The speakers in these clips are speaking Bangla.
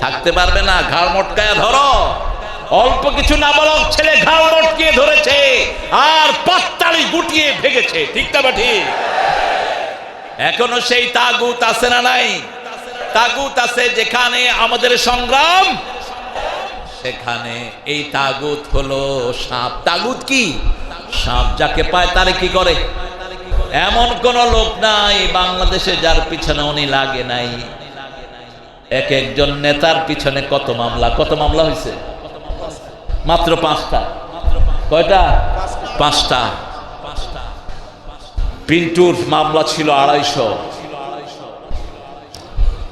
থাকতে পারবে না, ঘাড় মটকায়া ধরো। অল্প কিছু নাবালক ছেলে ঘাড় মটকিয়ে ধরেছে আর পাত্তালি গুটিয়ে ভেগেছে, ঠিক না বা ঠিক? এখনও সেই তাগুত আছে না নাই? তাগুত আছে যেখানে আমাদের সংগ্রাম। সেখানে এই তাগুত হলো সাপ। তাগুত কি? সাপ যাকে পায় তারে কি করে? এমন কোন লোক নাই, বাংলাদেশে যার পিছনে উনি লাগে নাই। এক একজন নেতার পিছনে কত মামলা কত মামলা হয়েছে মাত্র পাঁচটা। কয়টা? পাঁচটা। পিন্টুর মামলা ছিল আড়াইশো।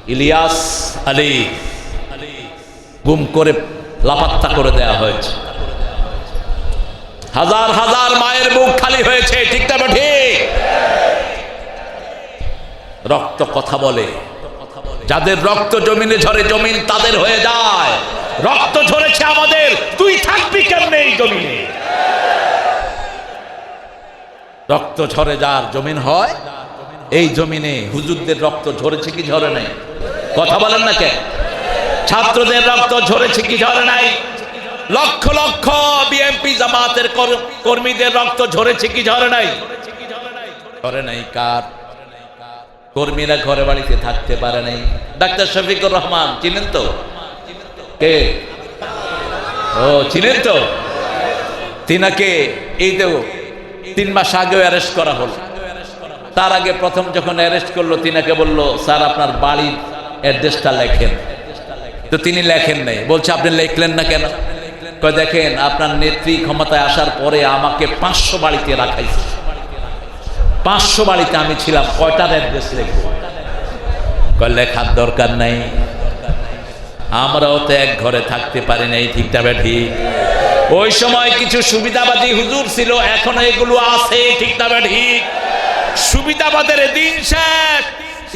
ইলিয়াস আলী গুম করে লাপাত্তা করে দেয়া হয়েছে। হাজার হাজার মায়ের বুক খালি হয়েছে, ঠিক না ঠিক? রক্ত কথা বলে। যাদের রক্ত জমিনে ঝরে জমিন তাদের হয়ে যায়। রক্ত ঝরেছে আমাদের, তুই থাকবি কেমনে এই জমিনে? রক্ত ঝরে যার জমিন হয়, এই জমিনে হুজুরদের রক্ত ঝরেছে কি ঝরে নাই? কথা বলেন না কে? ছাত্রদের রক্ত ঝরেছে কি ঝরে নাই? লক্ষ লক্ষ বিএমপি জামাতের কর- কর্মীদের রক্ত ঝরেছে কি ঝরে নাই? ঝরে নাই কার? কর্মীরা ঘরে বাড়িতে থাকতে পারে নাই। ডাক্তার শফিকুর রহমান, চিনেন তো? কে? ও, চিনেন তো? তিনাকে এই তো তিন মাস আগেও অ্যারেস্ট করা হলো। তার আগে প্রথম যখন অ্যারেস্ট করল, তিনাকে বলল, স্যার, আপনার বাড়ির অ্যাড্রেসটা লেখেন। তো তিনি লেখেন নাই। বলছে, আপনি লিখলেন না কেন? দেখেন, আপনার নেত্রী ক্ষমতায় আসার পরে আমাকে পাঁচশো বাড়িতে রাখাইছে। পাঁচশো বাড়িতে আমি ছিলাম কয়টার অ্যাড্রেস লিখব লেখার দরকার নাই। আমরাও তো এক ঘরে থাকতে পারি নাই, ঠিকটা ঠিক। ওই সময় কিছু সুবিধাবাদী হুজুর ছিল, এখন এগুলো আছে, ঠিকটা ঠিক। সুবিধাবাদের দিন শেষ,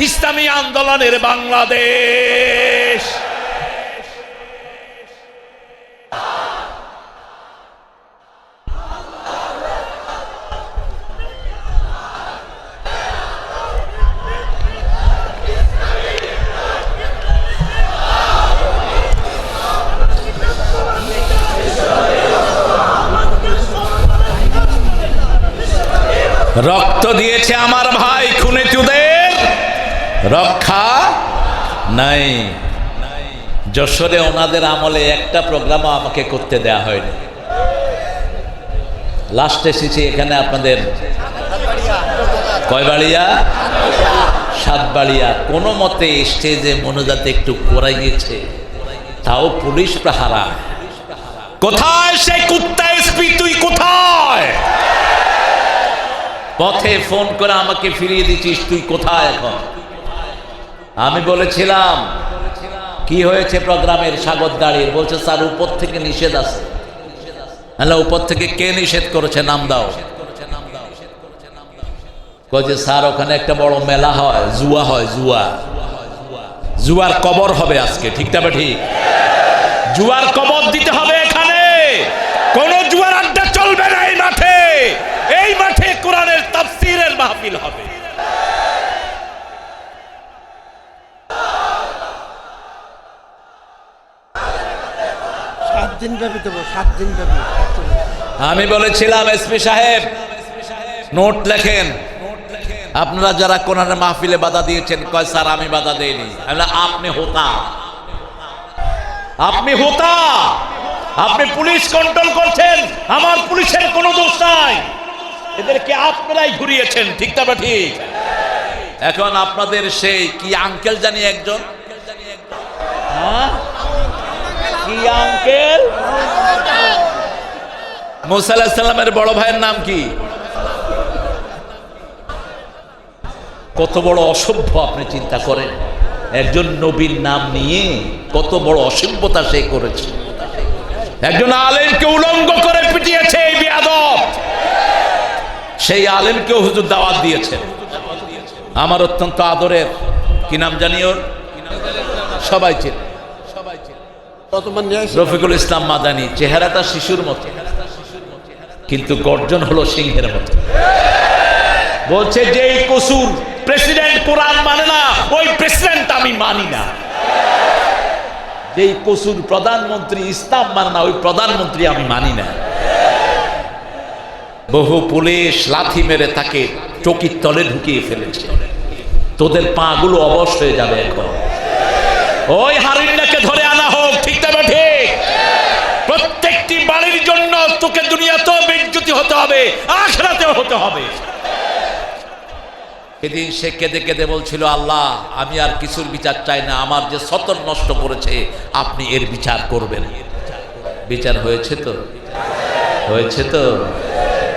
ইসলামী আন্দোলনের বাংলাদেশ। রক্ষা নাই। যশোরে ওনাদের আমলে একটা প্রোগ্রামও আমাকে করতে দেয়া হয়নি। লাস্ট এসেছি এখানে আপনাদের কয়বাড়িয়া? সাতবাড়িয়া। কোনো মতে স্টেজে মনোজাতে একটু করাই গিয়েছে তাও পুলিশ প্রহারা কোথায় সেই কুত্তা এসপি তুই কোথায়? পথে ফোন করে আমাকে ফিরিয়ে দিচ্ছিস, তুই কোথায় এখন? আমি বলেছিলাম কি হয়েছে প্রোগ্রামের স্বাগত দাঁড়িয়ে? বলছে স্যার উপর থেকে নিষেধ আছে। হ্যালো উপর থেকে কে নিষেধ করেছে? নাম দাও। কয়েছে স্যার ওখানে একটা বড় মেলা হয় জুয়া হয় জুয়া। জুয়ার কবর হবে আজকে ঠিকটা ঠিক? জুয়ার কবর দিতে হবে এখানে কোন জুয়ার আড্ডা চলবে না এই মাঠে এই মাঠে কোরআনের তাফসীরের মাহফিল হবে সাত দিন ব্যাপী দেবো, সাত দিন ব্যাপী আমি বলেছিলাম এসপি সাহেব, নোট লেখেন। আপনারা যারা কোরআনের মাহফিলে বাধা দিয়েছেন, কয় স্যার, আমি বাধা দেইনি। আপনি হোতা। আপনি হোতা। আপনি পুলিশ কন্ট্রোল করছেন, আমার পুলিশের কোনো দোষ নাই। এদেরকে আপনারাই ঘুরিয়েছেন, ঠিক তবে ঠিক? এখন আপনাদের সেই কি আঙ্কেল জানি একজন? হ্যাঁ? কি আঙ্কেল? মুসা বড় ভাইয়ের নাম কি? কত বড় অসভ্য আপনি চিন্তা করেন। একজন নবীর নাম নিয়ে কত বড় অসভ্যতা সে করেছে। একজন আলেমকে উলঙ্গ করে পিটিয়েছে এই বিয়াদব। সেই আলেমকেও হুজুর দাওয়াত দিয়েছেন আমার অত্যন্ত আদরের। কি নাম জানি ওর? সবাই চেনে। রফিকুল ইসলাম মাদানি চেহারাটা শিশুর মতো। কিন্তু গর্জন হলো সিংহের মতো। বলছে যে এই কসুর প্রেসিডেন্ট কোরআন মানে না, ওই প্রেসিডেন্ট আমি মানি না। যেই কসুর প্রধানমন্ত্রী ইসলাম মানে না, ওই প্রধানমন্ত্রী আমি মানি না। বহু পুলিশ লাথি মেরে তাকে চকির তলে ঢুকিয়ে ফেলেছে। তোদের পাগুলো অবশ হয়ে যাবে এখন। ওই হারিন্দাকে ধরে আনা হোক ঠিক তবে ঠিক প্রত্যেকটি বাড়ির জন্য তোকে দুনিয়াতেও বেজ্জতি হতে হবে আখরাতেও হতে হবে। সেদিন সে কেঁদে কেঁদে বলছিল আল্লাহ আমি আর কিছুর বিচার চাই না আমার যে সতর নষ্ট করেছে আপনি এর বিচার করবেন। বিচার হয়েছে তো? হয়েছে তো?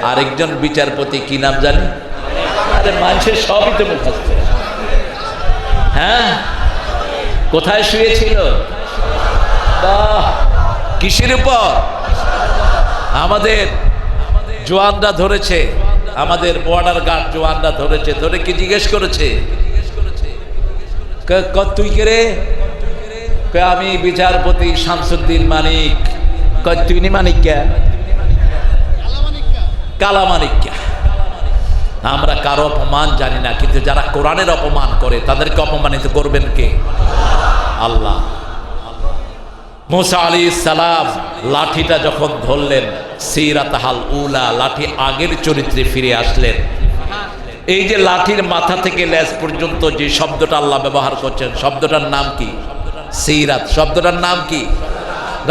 আরেকজন বিচারপতি কি নাম জানি? মানুষের সবই তো মুখস্থ। হ্যাঁ? কোথায় শুয়েছিল? বাহ কিসের উপর? আমাদের জোয়ানরা ধরেছে আমাদের বর্ডার গার্ড জোয়ানরা ধরেছে ধরে কি জিজ্ঞেস করেছে? তুই কে রে? আমি বিচারপতি শামসুদ্দিন মানিক। কয়, তুই নি মানিক কে? কালা মানিক কে? আমরা কারও অপমান জানি না কিন্তু যারা কোরআনের অপমান করে তাদেরকে অপমানিত করবেন কে? আল্লাহ। মুসা আলী সালাম লাঠিটা যখন ধরলেন সিরাতাহাল উলা, লাঠি আগের চরিত্রে ফিরে আসলেন। এই যে লাঠির মাথা থেকে লেজ পর্যন্ত যে শব্দটা আল্লাহ ব্যবহার করছেন, শব্দটার নাম কি? সিরাত। শব্দটার নাম কি?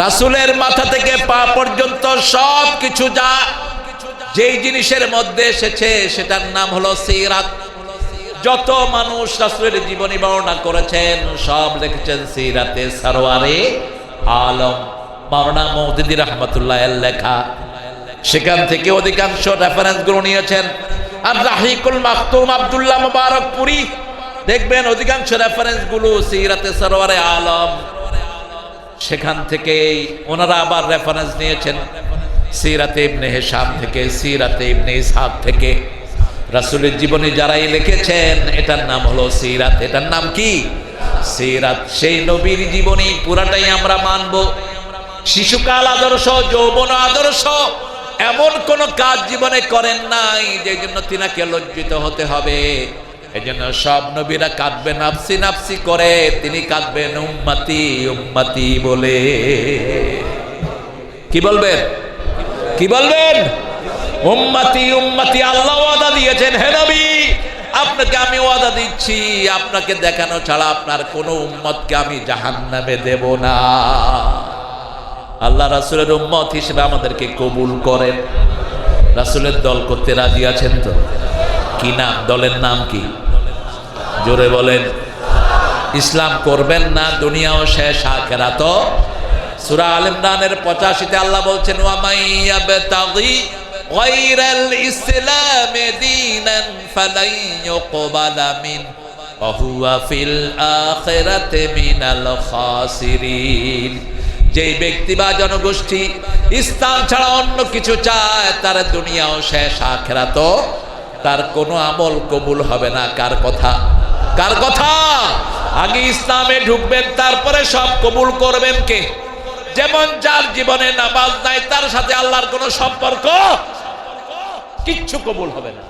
রাসুলের মাথা থেকে পা পর্যন্ত সব কিছু যা যেই জিনিসের মধ্যে এসেছে, সেটার নাম হলো সিরাত। যত মানুষ রাসুলের জীবনী বর্ণনা করেছেন, সব লিখেছেন সিরাতে সারোয়ারে আলম, মাওলানা মৌদিদি রহমতুল্লাহ এর লেখা। সেখান থেকে অধিকাংশ রেফারেন্সগুলো নিয়েছেন। আর রাহিকুল মাকতুম আব্দুল্লাহ মুবারকপুরি দেখবেন অধিকাংশ রেফারেন্সগুলো সিরাতে সরোয়ারে আলম। সেখান থেকে ওনারা আবার রেফারেন্স নিয়েছেন। সিরাতে ইবনে হেসাম থেকে, সিরাতে ইবনে ইসহাক থেকে। রাসূলের জীবনী যারাই লিখেছেন, এটার নাম হলো সিরাত। এটার নাম কি? সিরাত সেই নবীর জীবনী পুরাটাই আমরা মানব। শিশুকাল আদর্শ, যৌবন আদর্শ, এমন কোন কাজ জীবনে করেন নাই যে জন্য তিনাকে লজ্জিত হতে হবে। সব নবীরা কাঁদবে, নাফসি নাফসি করে তিনি কাঁদবেন, উম্মাতি উম্মাতি বলে। কি বলবেন? কি বলবেন? উম্মাতি উম্মাতি, আল্লাহ ওয়াদা দিয়েছেন, হে নবী! আপনাকে আমি ওয়াদা দিচ্ছি, আপনাকে দেখানো ছাড়া আপনার কোনো উম্মতকে আমি জাহান্নামে দেব না। আল্লাহ রাসুলের উম্মত হিসেবে আমাদেরকে কবুল করেন। রাসূলের দল করতে রাজি আছেন তো? কি নাম? দলের নাম কি? জোরে বলেন। ইসলাম করবেন না, দুনিয়াও শেষ আখেরাত সূরা আল ইমরানের 85 তে আল্লাহ বলছেন, ওয়া মাইয়াবতাগি ইসলাম দীনান ফালাই ইউকবালা মিন ওয়া হুয়া ফিল আখিরাতি মিনাল খাসিরিন যেই ব্যক্তি বা জনগোষ্ঠী ইসলাম ছাড়া অন্য কিছু চায়, তার দুনিয়াও শেষ আখেরাত তার কোনো আমল কবুল হবে না। কার কথা? কার কথা? আগে ইসলামে ঢুকবেন, তারপরে সব কবুল করবেন কে? যেমন যার জীবনে নামাজ নাই, তার সাথে আল্লাহর কোনো সম্পর্ক কিচ্ছু কবুল হবে না।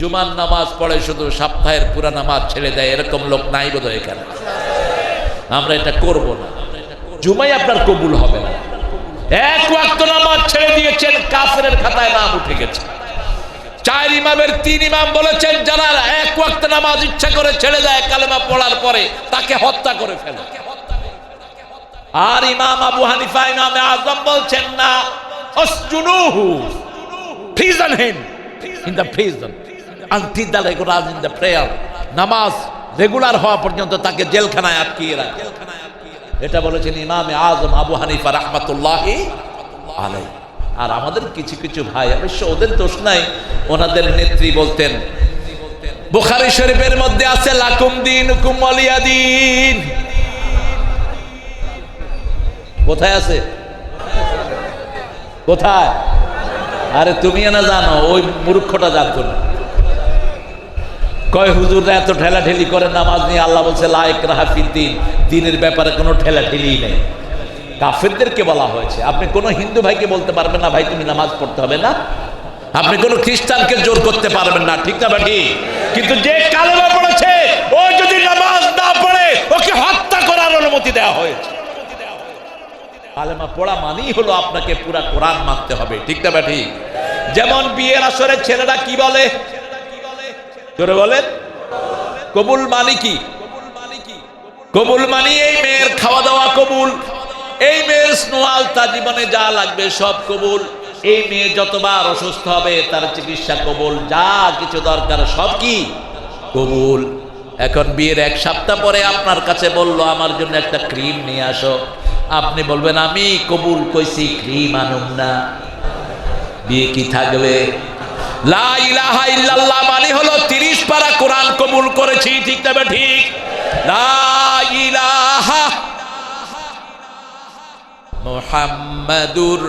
জুমার নামাজ পড়ে শুধু সপ্তাহের পুরা নামাজ ছেড়ে দেয়, এরকম লোক নাই বোধ এখানে। আমরা এটা করব না। জুমাই আপনার কবুল হবে না। এক ওয়াক্ত নামাজ ছেড়ে দিয়েছেন কাফের খাতায় নাম উঠে গেছে। চার ইমামের তিন ইমাম বলেছেন, যারা এক ওয়াক্ত নামাজ ইচ্ছা করে ছেড়ে দেয়, কালেমা পড়ার পরে তাকে হত্যা করে ফেলে। আর ইমাম আবু হানিফা ইমামে আজম বলছেন, না, অসজুনুহু। Prison him in the prison. Until the regular in the prayer. নামাজ রেগুলার হওয়া পর্যন্ত তাকে জেলখানায় আটকিয়ে রাখে। এটা বলেছেন ইমামে আজম আবু হানিফা রহমাতুল্লাহি আলাই আর আমাদের কিছু কিছু ভাই, অবশ্য ওদের দোষ নাই, ওনাদের নেত্রী বলতেন, বুখারী শরীফের মধ্যে আছে, লাকুম দিন হুকুম দিন। কোথায় আছে? কোথায়? আরে তুমি না জানো, ওই মূর্খটা জানতো না কয়, হুজুররা এত ঠেলা ঠেলি করে নামাজ নিয়ে আল্লাহ বলছে লায়ক রাহাফির দিন। দিনের ব্যাপারে কোনো ঠেলা ঠেলি নেই। কাফেরদেরকে বলা হয়েছে। আপনি কোনো হিন্দু ভাইকে বলতে পারবেন না, ভাই, তুমি নামাজ পড়তে হবে না। আপনি কোনো খ্রিস্টানকে জোর করতে পারবেন না, ঠিক না বাকি কিন্তু যে কালেমা পড়েছে, ও যদি নামাজ না পড়ে, ওকে হত্যা করার অনুমতি দেওয়া হয়েছে। কালেমা পড়া মানেই হলো আপনাকে পুরা কোরআন মানতে হবে। ঠিক না ঠিক যেমন বিয়ের আসরে ছেলেরা কি বলে? জোরে বলেন। কবুল মানে কি? কবুল মানে এই মেয়ের খাওয়া দাওয়া কবুল। এই মেয়ের স্নোয়াল তার জীবনে যা লাগবে সব কবুল। এই মেয়ে যতবার অসুস্থ হবে, তার চিকিৎসা কবুল। যা কিছু দরকার সব কি? কবুল। এখন বিয়ের এক সপ্তাহ পরে আপনার কাছে বলল, আমার জন্য একটা ক্রিম নিয়ে আসো। আপনি বলবেন, আমি কবুল কইছি ক্রিম আনুম না। বিয়ে কি থাকবে? মানে হলো 30 পারা কোরআন কবুল করেছি, ঠিক তবে ঠিক মুহাম্মাদুর।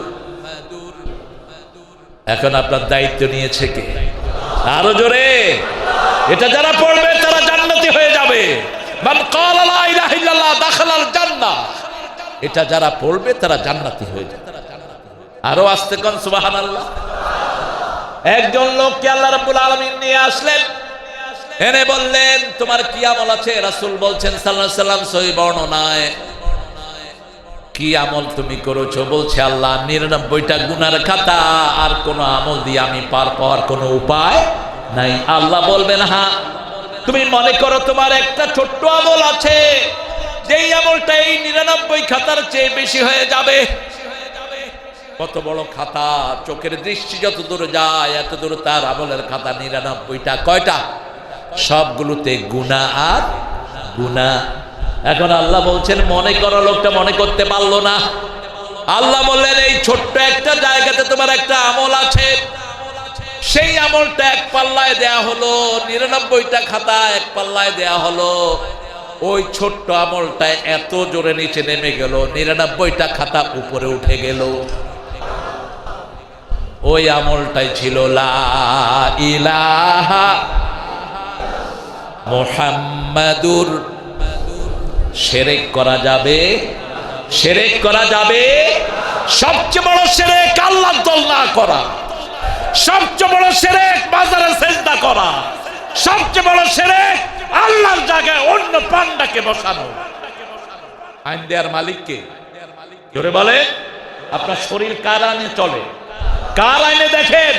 এখন আপনার দায়িত্ব নিয়েছে কে? আরও জোরে। এটা যারা পড়বে, তারা জান্নাতি হয়ে যাবে। মান ক্বালা লা ইলাহা ইল্লাল্লাহ, দাখালাল জান্নাহ। এটা যারা পড়বে, তারা জান্নাতি হয়ে যাবে। আরও আসতে কোন, সুবহানাল্লাহ? একজন লোককে আল্লাহ রাব্বুল আলামিন নিয়ে আসলেন। এনে বললেন, তোমার কি আমল আছে? রাসূল বলছেন, সাল্লাল্লাহু আলাইহি সাল্লাম সহি বর্ণনায়, কি আমল তুমি করেছ? বলছে আল্লাহ, নিরানব্বইটা গুনার খাতা, আর কোনো আমল দিয়ে আমি পার পাওয়ার কোনো উপায় নাই। আল্লাহ বলবেন হ্যাঁ তুমি মনে করো তোমার একটা ছোট্ট আমল আছে যেই আমলটা এই নিরানব্বই খাতার চেয়ে বেশি হয়ে যাবে। কত বড় খাতা, চোখের দৃষ্টি যত দূর যায়, এত দূর তার আমলের খাতা নিরানব্বইটা। কয়টা? সবগুলোতে গুণা আর গুণা এখন আল্লাহ বলছেন, মনে করা লোকটা মনে করতে পারল না। আল্লাহ বললেন, এই ছোট্ট একটা জায়গাতে তোমার একটা আমল আছে। সেই আমলটা এক পাল্লায় দেয়া হলো, নিরানব্বইটা খাতা এক পাল্লায় দেয়া হলো। ওই ছোট্ট আমলটা এত জোরে নিচে নেমে গেল, নিরানব্বইটা খাতা উপরে উঠে গেল। ওই আমলটাই ছিল লা সেরেক করা যাবে? সেরেক করা যাবে? সবচেয়ে বড় সেরেক আল্লাহ দল না করা। সবচেয়ে বড় সেরেক বাজারে চেষ্টা করা। সবচেয়ে বড় সেরেক আল্লাহর জায়গায় অন্য পান্ডাকে বসানো। আইন দেয়ার মালিককে জোরে বলে, আপনার শরীর কার আইনে চলে? কার আইনে দেখেন?